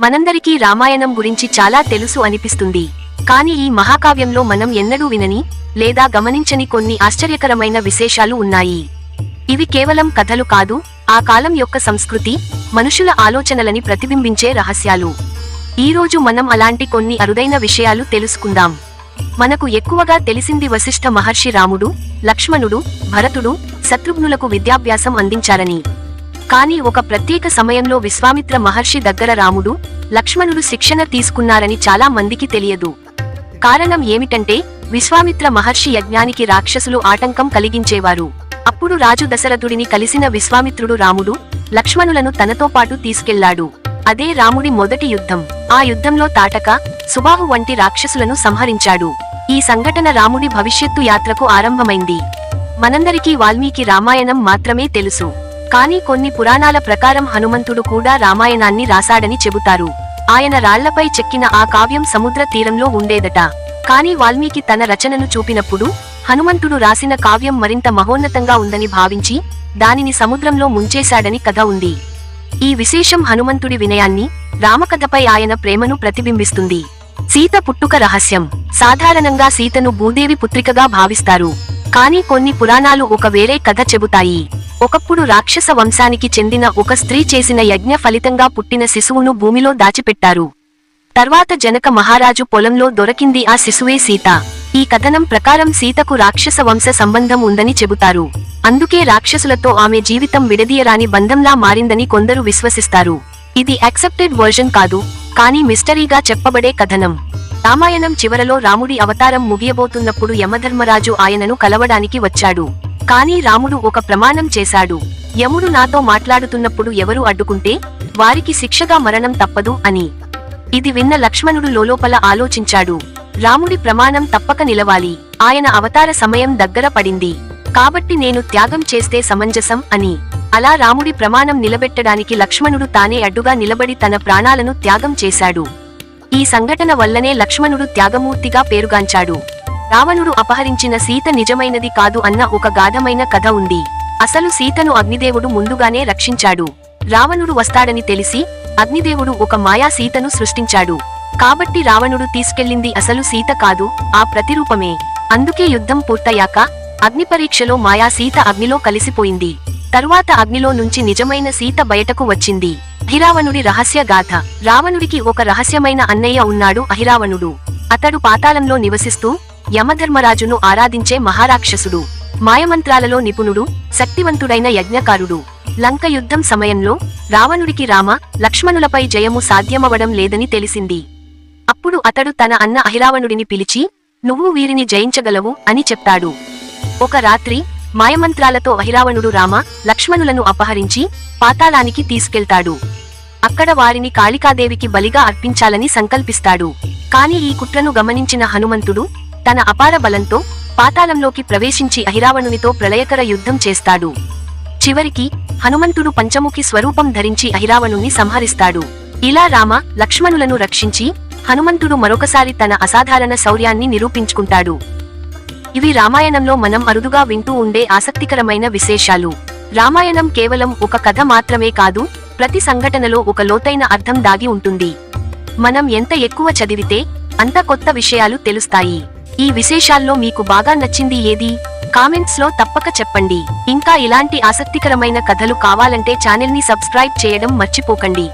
మనందరికీ రామాయణం గురించి చాలా తెలుసు అనిపిస్తుంది. కాని ఈ మహాకావ్యంలో మనం ఎన్నడూ వినని లేదా గమనించని కొన్ని ఆశ్చర్యకరమైన విశేషాలు ఉన్నాయి. ఇవి కేవలం కథలు కాదు ఆ కాలం యొక్క సంస్కృతి మనుషుల ఆలోచనలని ప్రతిబింబించే రహస్యాలు. ఈ రోజు మనం అలాంటి కొన్ని అరుదైన విషయాలు తెలుసుకుందాం. మనకు ఎక్కువగా తెలిసింది వశిష్ఠ మహర్షి రాముడు లక్ష్మణుడు భరతుడు శత్రుఘ్నులకు విద్యాభ్యాసం అందించారని. కానీ ఒక ప్రత్యేక సమయంలో విశ్వామిత్ర మహర్షి దగ్గర రాముడు లక్ష్మణుడు శిక్షణ తీసుకున్నారని చాలా మందికి తెలియదు. కారణం ఏమిటంటే విశ్వామిత్ర మహర్షి యజ్ఞానికి రాక్షసులు ఆటంకం కలిగించేవారు. అప్పుడు రాజు దశరథుడిని కలిసిన విశ్వామిత్రుడు రాముడు లక్ష్మణులను తనతో పాటు తీసుకెళ్ళాడు. అదే రాముడి మొదటి యుద్ధం. ఆ యుద్ధంలో తాటక సుబాహు వంటి రాక్షసులను సంహరించాడు. ఈ సంఘటన రాముడి భవిష్యత్తు యాత్రకు ఆరంభమైంది. మనందరికీ వాల్మీకి రామాయణం మాత్రమే తెలుసు. కానీ కొన్ని పురాణాల ప్రకారం హనుమంతుడు కూడా రామాయణాన్ని రాశాడని చెబుతారు. ఆయన రాళ్ళపై చెక్కిన ఆ కావ్యం సముద్ర తీరంలో ఉండేదట. కాని వాల్మీకి తన రచనను చూపినప్పుడు హనుమంతుడు రాసిన కావ్యం మరింత మహోన్నతంగా ఉందని భావించి దానిని సముద్రంలో ముంచేశాడని కథ ఉంది. ఈ విశేషం హనుమంతుడి వినయాన్ని రామకథపై ఆయన ప్రేమను ప్రతిబింబిస్తుంది. సీత పుట్టుక రహస్యం. సాధారణంగా సీతను భూదేవి పుత్రికగా భావిస్తారు. కానీ కొన్ని పురాణాలు ఒక వేరే కథ చెబుతాయి. ఒకప్పుడు రాక్షస వంశానికి చెందిన ఒక స్త్రీ చేసిన యజ్ఞ ఫలితంగా పుట్టిన శిశువును భూమిలో దాచిపెట్టారు. తర్వాత జనక మహారాజు పొలంలో దొరకింది ఆ శిశువే సీత. ఈ కథనం ప్రకారం సీతకు రాక్షస వంశ సంబంధం ఉందని చెబుతారు. అందుకే రాక్షసులతో ఆమె జీవితం విడదీయరాని బంధంలా మారిందని కొందరు విశ్వసిస్తారు. ఇది యాక్సెప్టెడ్ వర్జన్ కాదు కానీ మిస్టరీగా చెప్పబడే కథనం. రామాయణం చివరలో రాముడి అవతారం ముగియబోతున్నప్పుడు యమధర్మరాజు ఆయనను కలవడానికి వచ్చాడు. కానీ రాముడు ఒక ప్రమాణం చేశాడు. యముడు నాతో మాట్లాడుతున్నప్పుడు ఎవరు అడ్డుకుంటే వారికి శిక్షగా మరణం తప్పదు అని. ఇది విన్న లక్ష్మణుడు లోలోపల ఆలోచించాడు. రాముడి ప్రమాణం తప్పక నిలవాలి. ఆయన అవతార సమయం దగ్గర పడింది. కాబట్టి నేను త్యాగం చేస్తే సమంజసం అని. అలా రాముడి ప్రమాణం నిలబెట్టడానికి లక్ష్మణుడు తానే అడ్డుగా నిలబడి తన ప్రాణాలను త్యాగం చేశాడు. ఈ సంఘటన వల్లనే లక్ష్మణుడు త్యాగమూర్తిగా పేరుగాంచాడు. రావణుడు అపహరించిన సీత నిజమైనది కాదు అన్న ఒక గాఢమైన కథ ఉంది. అసలు సీతను అగ్నిదేవుడు ముందుగానే రక్షించాడు. రావణుడు వస్తాడని తెలిసి అగ్నిదేవుడు ఒక మాయా సీతను సృష్టించాడు. కాబట్టి రావణుడు తీసుకెళ్ళింది అసలు సీత కాదు ఆ ప్రతిరూపమే. అందుకే యుద్ధం పూర్తయ్యాక అగ్నిపరీక్షలో మాయా సీత అగ్నిలో కలిసిపోయింది. తరువాత అగ్నిలో నుంచి నిజమైన సీత బయటకు వచ్చింది. అహిరావణుడి రహస్య గాథ. రావణుడికి ఒక రహస్యమైన అన్నయ్య ఉన్నాడు అహిరావణుడు. అతడు పాతాళంలో నివసిస్తూ యమధర్మరాజును ఆరాధించే మహారాక్షసుడు మాయమంత్రాలలో నిపుణుడు శక్తివంతుడైన యజ్ఞకారుడు. లంక యుద్ధం సమయంలో రావణుడికి రామ లక్ష్మణులపై జయము సాధ్యమవడం లేదని తెలిసింది. అప్పుడు అతడు తన అన్న అహిరావణుడిని పిలిచి నువ్వు వీరిని జయించగలవు అని చెప్పాడు. ఒక రాత్రి మాయమంత్రాలతో అహిరావణుడు రామ లక్ష్మణులను అపహరించి పాతాళానికి తీసుకెళ్తాడు. అక్కడ వారిని కాళికాదేవికి బలిగా అర్పించాలని సంకల్పిస్తాడు. కాని ఈ కుట్రను గమనించిన హనుమంతుడు తన అపార బలంతో పాతాళంలోకి ప్రవేశించి అహిరావణునితో ప్రళయకర యుద్ధం చేస్తాడు. చివరికి హనుమంతుడు పంచముఖి స్వరూపం ధరించి అహిరావణుణ్ణి సంహరిస్తాడు. ఇలా రామ లక్ష్మణులను రక్షించి హనుమంతుడు మరొకసారి తన అసాధారణ శౌర్యాన్ని నిరూపించుకుంటాడు. ఇవి రామాయణంలో మనం అరుదుగా వింటూ ఉండే ఆసక్తికరమైన విశేషాలు. రామాయణం కేవలం ఒక కథ మాత్రమే కాదు ప్రతి సంఘటనలో ఒక లోతైన అర్థం దాగి ఉంటుంది. మనం ఎంత ఎక్కువ చదివితే అంత కొత్త విషయాలు తెలుస్తాయి. ఈ విశేషాల్లో మీకు బాగా నచ్చింది ఏది? కామెంట్స్లో తప్పక చెప్పండి. ఇంకా ఇలాంటి ఆసక్తికరమైన కథలు కావాలంటే ఛానల్ని సబ్స్క్రైబ్ చేయడం మర్చిపోకండి.